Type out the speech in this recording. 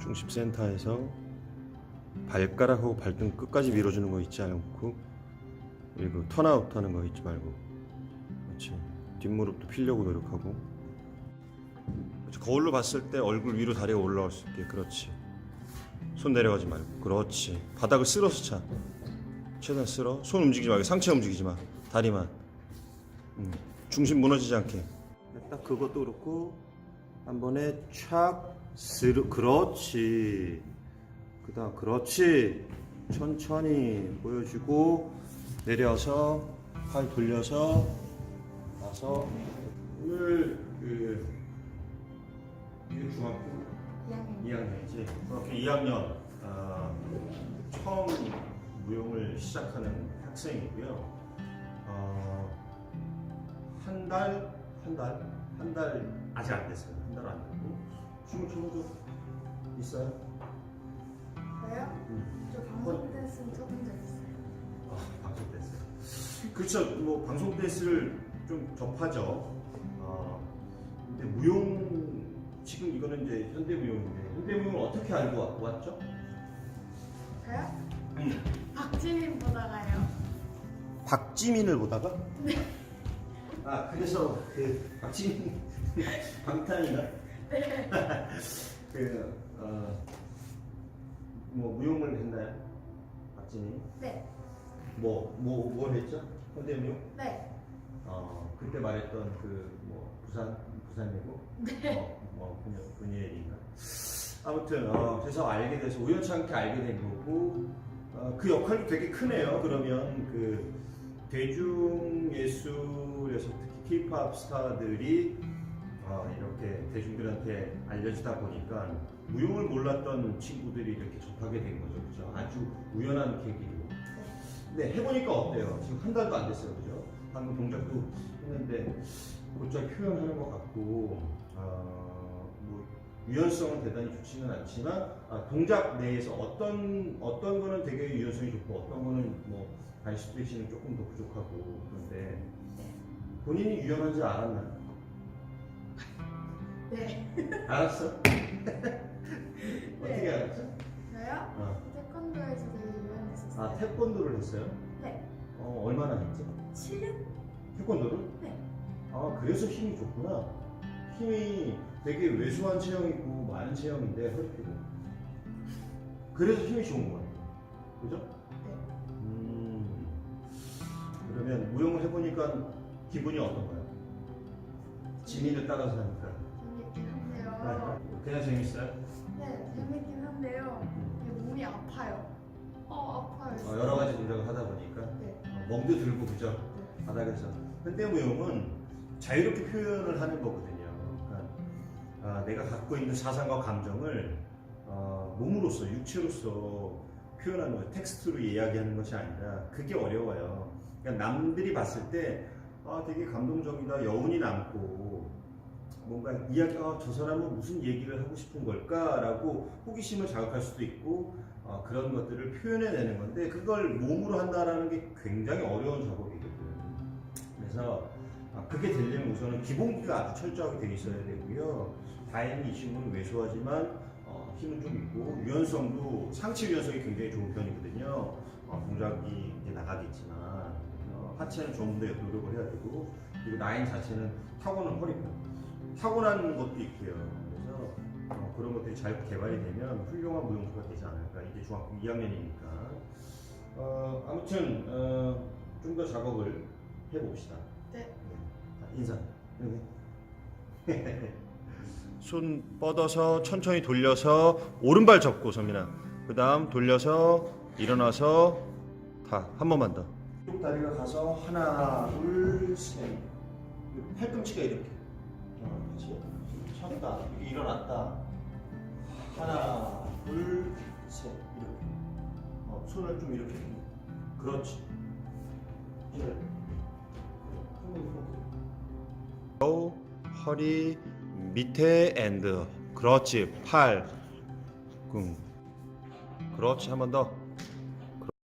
중심 센터에서 발가락하고 발등 끝까지 밀어주는 거 있지 않고 그리고 턴아웃 하는 거 있지 말고 그렇지. 뒷무릎도 피려고 노력하고. 그렇지. 거울로 봤을 때 얼굴 위로 다리가 올라올 수 있게 그렇지. 손 내려가지 말고. 그렇지. 바닥을 쓸어서 차. 최대한 쓸어. 손 움직이지 말고. 상체 움직이지 마. 다리만. 음, 중심 무너지지 않게. 딱 그것도 그렇고 한 번에 촥 스르 그렇지. 그다음 그렇지. 천천히 보여주고 내려서 팔 돌려서 나서 오늘 그 이게 중학교? 2학년. 2학년이지? 그렇게 2학년 아, 처음 무용을 시작하는 학생이고요. 어, 한 달, 한 달, 한달 아직 안 됐어요. 한 달 안 됐고 춤을 춰본 적 있어요? 저요? 음. 저 방송 댄스는 쳐본 적 있어요 아, 방송 댄스. 그렇죠. 뭐 방송 댄스를 좀 접하죠. 어, 근데 무용 지금 이거는 이제 현대 무용인데 현대 무용을 어떻게 알고 왔- 왔죠? 저요? 음. 박지민 보다가요 박지민을 보다가. 아 그래서 그 박지민 방탄이나 네 그 어, 뭐 무용을 했나요? 박지민? 네. 뭐 뭐 뭘 했죠? 현대 무용? 네. 어 그때 말했던 그 뭐 부산 부산 예고 네. 어, 뭐 분야 분야인가 아무튼 어, 그래서 알게 돼서 우연찮게 알게 된 거고 어, 그 역할이 되게 크네요. 그러면 그 대중 예술에서 특히 K-팝 스타들이 어, 이렇게 대중들한테 알려지다 보니까 무용을 몰랐던 친구들이 이렇게 접하게 된 거죠, 그죠? 아주 우연한 계기로. 네, 해보니까 어때요? 지금 한 달도 안 됐어요, 그죠? 방금 동작도 했는데 곧잘 표현하는 것 같고, 어, 뭐 유연성은 대단히 좋지는 않지만 아, 동작 내에서 어떤 어떤 거는 되게 유연성이 좋고 어떤 거는 뭐 발스트레이션은 조금 더 부족하고 그런데 본인이 유연한 줄 알았나? 네. 알았어? 어떻게 알았죠? 저요? 어. 태권도에서 되게 유연했었어요 아 태권도를 했어요? 네. 어, 얼마나 했지? 7년? 태권도를? 네. 아 그래서 힘이 좋구나. 힘이 되게 왜소한 체형이고 많은 체형인데 허리 펴고. 그래서 힘이 좋은 거야. 그죠? 네. 음. 그러면 무용을 해보니까 기분이 어떤가요? 지민을 따라서 하니까. 한데요 그냥 재밌어요? 네 재밌긴 한데요 이게 몸이 아파요 어 아파요 어, 여러 가지 동작을 하다 보니까 네. 어, 멍도 들고 그죠? 네. 바닥에서 현대무용은 자유롭게 표현을 하는 거거든요. 그러니까 아, 내가 갖고 있는 사상과 감정을 어, 몸으로서 육체로서 표현하는 거, 텍스트로 이야기하는 것이 아니라 그게 어려워요. 그러니까 남들이 봤을 때 아, 되게 감동적이다, 여운이 남고 뭔가 이야기, 아, 저 사람은 무슨 얘기를 하고 싶은 걸까라고 호기심을 자극할 수도 있고 어, 그런 것들을 표현해내는 건데 그걸 몸으로 한다라는 게 굉장히 어려운 작업이거든. 그래서 아, 그게 되려면 우선은 기본기가 아주 철저하게 돼 있어야 되고요. 다행히 이 친구는 왜소하지만 어, 힘은 좀 있고 유연성도 상체 유연성이 굉장히 좋은 편이거든요. 어, 동작이 이제 나가겠지만 어, 하체는 좀더 노력을 해야 되고 그리고 라인 자체는 타고난 허리편 타고난 것도 있고요. 그래서 어, 그런 것들이 잘 개발이 되면 훌륭한 무용수가 되지 않을까. 이제 중학교 2학년이니까. 어, 아무튼 좀더 작업을 해봅시다. 네. 자, 인사. 손 뻗어서 천천히 돌려서 오른발 접고 서민아. 그 다음 돌려서 일어나서 다 한 번만 더. 쪽 다리가 가서 하나, 둘, 셋. 팔꿈치가 이렇게. 어, 그렇지. 쳤다. 이렇게 일어났다. 하나, 둘, 셋. 이렇게. 어, 손을 좀 이렇게. 그렇지. 오, 허리 밑에 앤드 그렇지 팔 응. 그렇지 한 번 더